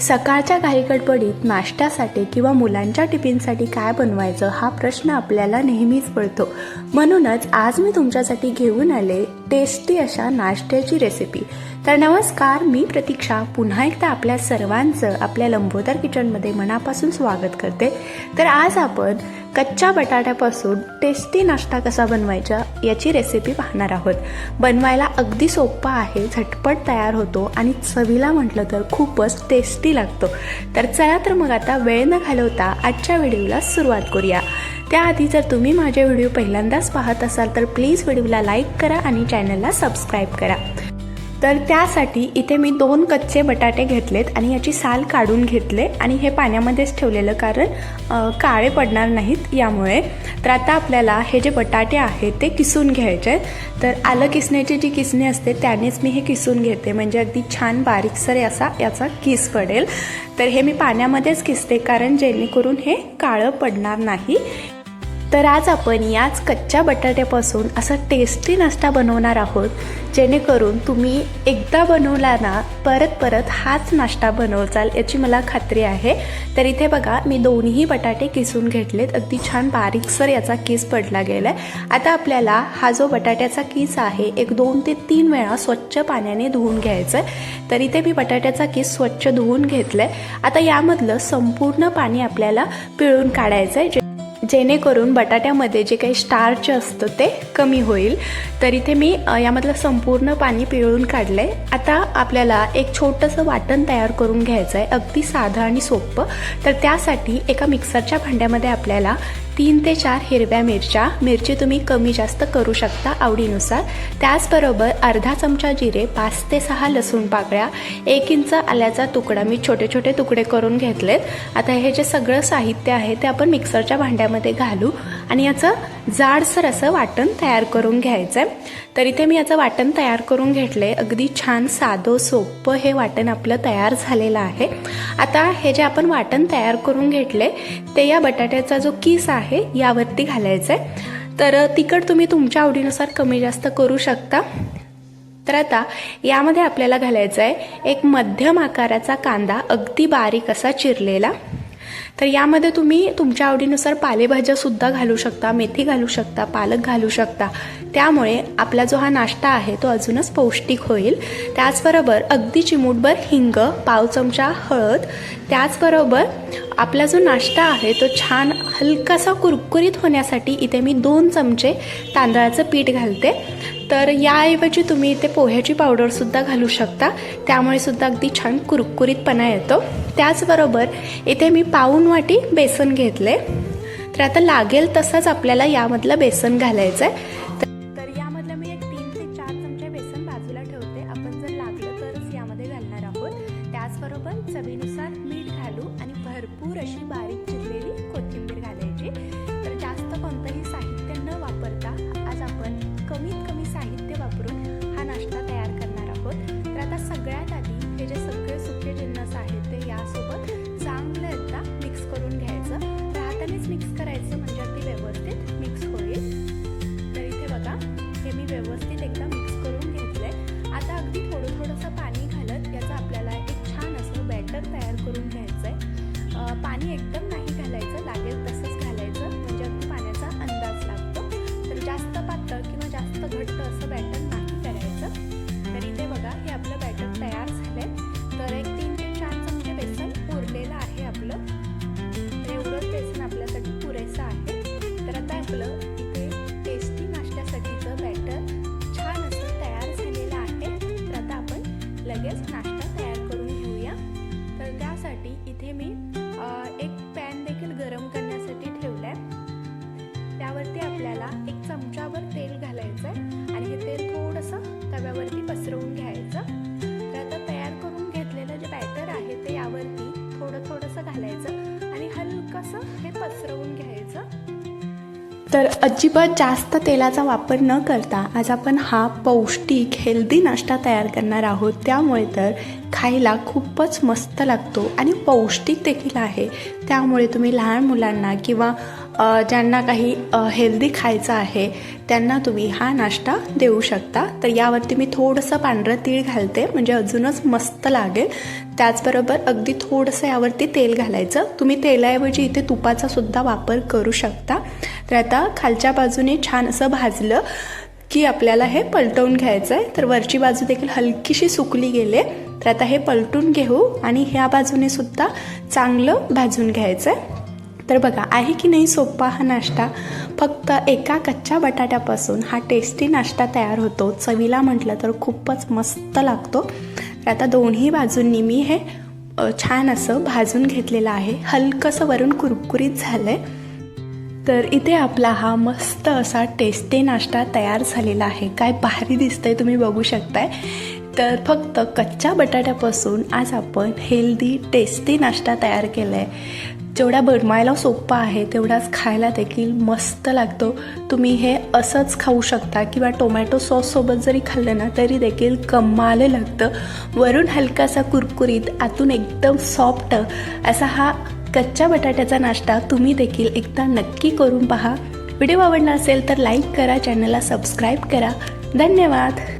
सकाळच्या घाईगडबडीत नाश्त्यासाठी किंवा मुलांच्या टिफिनसाठी काय बनवायचं हा प्रश्न आपल्याला नेहमीच पडतो. म्हणूनच आज मी तुमच्यासाठी घेऊन आले टेस्टी अशा नाश्त्याची रेसिपी तर नमस्कार मी प्रतीक्षा. पुन्हा एकदा आपल्या सर्वांचं आपल्या लंबोदर किचनमध्ये मनापासून स्वागत करते. तर आज आपण कच्च्या बटाट्यापासून टेस्टी नाश्ता कसा बनवायचा याची रेसिपी पाहणार आहोत. बनवायला अगदी सोपा आहे झटपट तयार होतो आणि चवीला म्हटलं तर खूपच टेस्टी लागतो. तर चला तर मग आता वेळ न घालवता आजच्या व्हिडिओला सुरुवात करूया. त्याआधी जर तुम्ही माझे व्हिडिओ पहिल्यांदाच पाहत असाल तर प्लीज व्हिडिओला लाईक करा आणि चॅनलला सबस्क्राईब करा. तर त्यासाठी इथे मी दोन कच्चे बटाटे घेतलेत आणि याची साल काढून घेतले आणि हे पाण्यामध्येच ठेवलेलं कारण काळे पडणार नाहीत यामुळे. तर आता आपल्याला हे जे बटाटे आहेत ते किसून घ्यायचे आहेत. तर आलं किसण्याची जी किसणी असते त्यानेच मी हे किसून घेते. म्हणजे अगदी छान बारीकसर असा याचा किस पडेल. तर हे मी पाण्यामध्येच किसते कारण जेणेकरून हे काळं पडणार नाही. तर आज आपण याच कच्च्या बटाट्यापासून असा टेस्टी नाश्ता बनवणार आहोत जेणेकरून तुम्ही एकदा बनवला ना परत परत हाच नाश्ता बनवचाल याची मला खात्री आहे. तर इथे बघा मी दोन्ही बटाटे किसून घेतलेत. अगदी छान बारीकसर याचा किस पडला गेला आहे आता आपल्याला हा जो बटाट्याचा किस आहे एक दोन ते तीन वेळा स्वच्छ पाण्याने धुवून घ्यायचं आहे तर इथे मी बटाट्याचा किस स्वच्छ धुवून घेतलं आहे आता यामधलं संपूर्ण पाणी आपल्याला पिळून काढायचं आहे जेणेकरून बटाट्यामध्ये जे काही स्टार्च असतं ते कमी होईल. तर इथे मी यामधलं संपूर्ण पाणी पिळून काढलं आहे आता आपल्याला एक छोटंसं वाटण तयार करून घ्यायचं आहे अगदी साधं आणि सोपं. तर त्यासाठी एका मिक्सरच्या भांड्यामध्ये आपल्याला तीन ते चार हिरव्या मिरच्या. मिरची तुम्ही कमी जास्त करू शकता आवडीनुसार. त्याचबरोबर अर्धा चमचा जिरे पाच ते सहा लसूण पाकळ्या एक इंच आल्याचा तुकडा मी छोटे छोटे तुकडे करून घेतलेत. आता हे जे सगळं साहित्य आहे ते आपण मिक्सरच्या भांड्यामध्ये घालू आणि याचं जाडसर असं वाटण तयार करून घ्यायचं आहे तर इथे मी याचं वाटण तयार करून घेतले अगदी छान साधं सोपं हे वाटण आपलं तयार झालेलं आहे. आता हे जे आपण वाटण तयार करून घेतले ते या बटाट्याचा जो किस आहे यावरती घालायचं आहे तर तिखट तुम्ही तुमच्या आवडीनुसार कमी जास्त करू शकता. तर आता यामध्ये आपल्याला घालायचं आहे एक मध्यम आकाराचा कांदा अगदी बारीक असा चिरलेला. तर यामध्ये तुम्ही तुमच्या आवडीनुसार पालेभाज्यासुद्धा घालू शकता मेथी घालू शकता पालक घालू शकता. त्यामुळे आपला जो हा नाश्ता आहे तो अजूनच पौष्टिक होईल. त्याचबरोबर अगदी चिमूटभर हिंग पाव चमचा हळद त्याचबरोबर आपला जो नाश्ता आहे तो छान हलकासा कुरकुरीत होण्यासाठी इथे मी दोन चमचे तांदळाचं पीठ घालते. तर याऐवजी तुम्ही इथे पोह्याची पावडरसुद्धा घालू शकता. त्यामुळे सुद्धा अगदी छान कुरकुरीतपणा येतो. त्याचबरोबर इथे मी पाऊन वाटी बेसन घेतले. तर आता लागेल तसंच आपल्याला यामधलं बेसन घालायचं आहे घट्ट असं बॅटर नाही करायचं. तर इथे बघा हे आपलं बॅटर तयार झालंय. तर एक तीन ते चार चमचे बेसन उरलेलं आहे आपलं. तर एवढंच बेसन आपल्यासाठी पुरेसं आहे. तर आता आपलं तर अजिबात जास्त तेलाचा वापर न करता आज आपण हा पौष्टिक हेल्दी नाश्ता तयार करणार आहोत. त्यामुळे तर खायला खूपच मस्त लागतो आणि पौष्टिक देखील आहे. त्यामुळे तुम्ही लहान मुलांना किंवा ज्यांना काही हेल्दी खायचं आहे त्यांना तुम्ही हा नाश्ता देऊ शकता. तर यावरती मी थोडंसं पांढरं तीळ घालते म्हणजे अजूनच मस्त लागेल. त्याचबरोबर अगदी थोडंसं यावरती तेल घालायचं. तुम्ही तेलाऐवजी इथे तुपाचा सुद्धा वापर करू शकता. तर आता खालच्या बाजूने छान असं भाजलं की आपल्याला हे पलटवून घ्यायचं आहे तर वरची बाजू देखील हलकीशी सुकली गेले. तर आता हे पलटून घेऊ आणि ह्या बाजूने सुद्धा चांगलं भाजून घ्यायचं आहे तर बघा आहे की नाही सोपा हा नाश्ता? फक्त एका कच्च्या बटाट्यापासून हा टेस्टी नाश्ता तयार होतो. चवीला म्हटलं तर खूपच मस्त लागतो. तर आता दोन्ही बाजूंनी मी हे छान असं भाजून घेतलेलं आहे. हलकंसं वरून कुरकुरीत झालं आहे तर इथे आपला हा मस्त असा टेस्टी नाश्ता तयार झालेला आहे. काय भारी दिसतंय तुम्ही बघू शकताय. तर फक्त कच्च्या बटाट्यापासून आज आपण हेल्दी टेस्टी नाश्ता तयार केला आहे जेवढा बनवायला सोपा आहे तेवढाच खायला देखील मस्त लागतो. तुम्ही हे असंच खाऊ शकता किंवा टोमॅटो सॉससोबत जरी खाल्लं ना तरी देखील कमाल लागतं. वरून हलकासा कुरकुरीत आतून एकदम सॉफ्ट असा हा कच्च्या बटाट्याचा नाश्ता तुम्ही देखील एकदा नक्की करून पहा. व्हिडिओ आवडला असेल तर लाईक करा चॅनलला सबस्क्राईब करा. धन्यवाद!